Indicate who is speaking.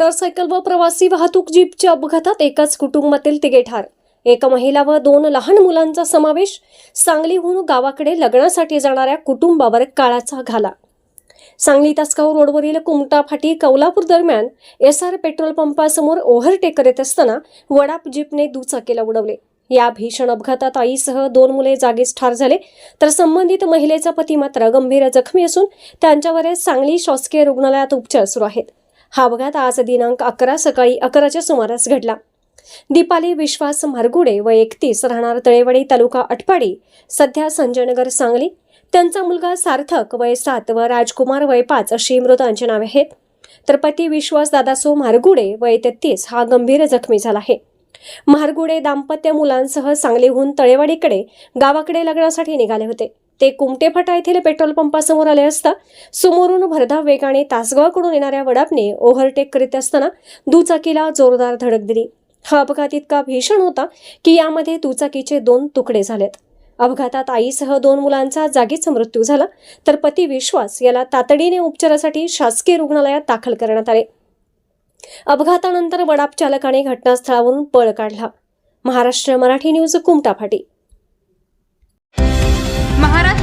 Speaker 1: Motorcycle व प्रवासी वाहतूक जीपच्या अपघातात एकाच कुटुंबातील तिघे ठार. एका महिला व दोन लहान मुलांचा समावेश सांगलीहून गावाकडे लग्नासाठी जाणाऱ्या कुटुंबावर काळाचा घाला. सांगली तासगाव रोडवरील कुमटा फाटी कौलापूर दरम्यान एस आर पेट्रोल पंपासमोर ओव्हरटेक करत असताना वडाप जीपने दुचाकीला उडवले. या भीषण अपघातात आईसह दोन मुले जागीच ठार झाले तर संबंधित महिलेचा पती मात्र गंभीर जखमी असून त्यांच्यावर सांगली शासकीय रुग्णालयात उपचार सुरू आहेत. हा अपघात आज दिनांक अकरा सकाळी अकराच्या सुमारास घडला. दीपाली विश्वास मारगुडे व एकतीस राहणार तळेवाडी तालुका अटपाडी सध्या संजयनगर सांगली. त्यांचा मुलगा सार्थक वय सात व राजकुमार वय पाच अशी मृतांची नावे आहेत. तर पती विश्वास दादासो मारगुडे वय तेहतीस हा गंभीर जखमी झाला आहे. महारगुडे दाम्पत्य मुलांसह सांगलीहून तळेवाडीकडे गावाकडे लग्नासाठी निघाले होते. ते कुमटे फाटा येथील पेट्रोल पंपासमोर आले असता समोरून भरधाव वेगाने तासगावकडून येणाऱ्या वडापने ओव्हरटेक करीत असताना दुचाकीला जोरदार धडक दिली. हा अपघात इतका भीषण होता की यामध्ये दुचाकीचे दोन तुकडे झालेत. अपघातात आईसह दोन मुलांचा जागीच मृत्यू झाला तर पती विश्वास याला तातडीने उपचारासाठी शासकीय रुग्णालयात दाखल करण्यात आले. अपघातानंतर वडाप चालकाने घटनास्थळावरून पळ काढला. महाराष्ट्र मराठी न्यूज कुमटाफाटी.